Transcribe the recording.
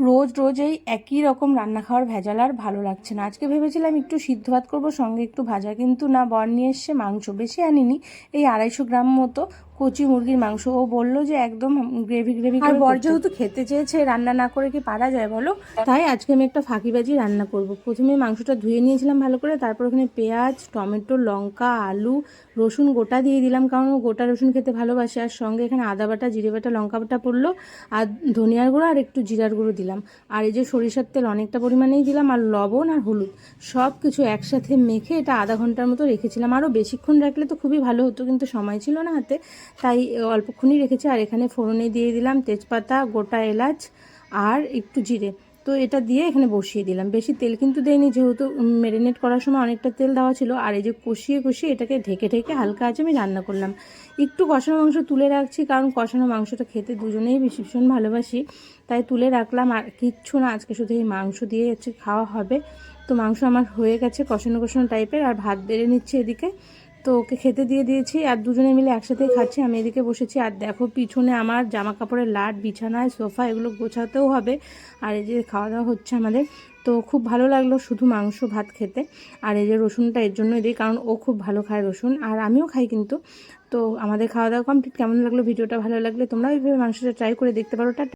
রোজ রোজ এই একই রকম রান্না খাওয়ার ভেজাল আর ভালো লাগছে না। আজকে ভেবেছিলাম একটু সিদ্ধ ভাত করব, সঙ্গে একটু ভাজা। কিন্তু না, বর নিয়ে এসছে মাংস। বেশি আনিনি। এই আড়াইশো গ্রাম মতো কচি মুরগির মাংস। ও বলল যে একদম গ্রেভি গ্রেভি আর বর যেহেতু খেতে চেয়েছে রান্না না করে কি পারা যায় বলো? তাই আজকে আমি একটা ফাঁকিবাজি রান্না করব। প্রথমে মাংসটা ধুয়ে নিয়েছিলাম ভালো করে তারপর ওখানে পেঁয়াজ টমেটো লঙ্কা আলু রসুন গোটা দিয়ে দিলাম কারণ ও গোটা রসুন খেতে ভালোবাসে। আর সঙ্গে এখানে আদা বাটা জিরে বাটা লঙ্কা বাটা পড়ল আর ধনিয়ার গুঁড়ো আর একটু জিরার গুঁড়ো দিলাম। আর এই যে সরিষার তেল অনেকটা পরিমাণেই দিলাম আর লবণ আর হলুদ সব কিছু একসাথে মেখে এটা আধা ঘণ্টার মতো রেখেছিলাম। আরও বেশিক্ষণ রাখলে তো খুবই ভালো হতো কিন্তু সময় ছিল না হাতে। তাই অল্পক্ষণই রেখেছি, আর এখানে ফোড়নে দিয়ে দিলাম তেজপাতা, গোটা এলাচ আর একটু জিরে। তো এটা দিয়ে এখানে বসিয়ে দিলাম। বেশি তেল কিন্তু দেয়নি যেহেতু ম্যারিনেট করার সময় অনেকটা তেল দেওয়া ছিল, আর এই যে কষিয়ে কষিয়ে এটাকে ঢেকে ঢেকে হালকা আছে আমি রান্না করলাম। একটু কষানো মাংস তুলে রাখছি, কারণ কষানো মাংসটা খেতে দুজনেই ভীষণ ভালোবাসি, তাই তুলে রাখলাম। আর কিচ্ছু না, আজকে শুধু এই মাংস দিয়ে হচ্ছে খাওয়া হবে। তো মাংস আমার হয়ে গেছে কষানো কষানো টাইপের আর ভাত বেড়ে নিচ্ছে এদিকে। তো ওকে খেতে দিয়ে দিয়েছি আর দুজনে মিলে একসাথে খাচ্ছি। আমি এদিকে বসেছি আর দেখো পিছনে আমার জামা কাপড়ের লাট বিছানায় সোফা এগুলো গোছাতেও হবে। আর এই যে খাওয়া দাওয়া হচ্ছে আমাদের। তো খুব ভালো লাগল শুধু মাংস, ভাত খেতে। আর এই যে রসুনটা এর জন্যই দিই, কারণ ও খুব ভালো খায় রসুন। আর আমিও খাই কিন্তু। তো আমাদের খাওয়া দাওয়া কমপ্লিট। কেমন লাগল ভিডিওটা? ভালো লাগলে তোমরা এইভাবে মাংসটা ট্রাই করে দেখতে পারো।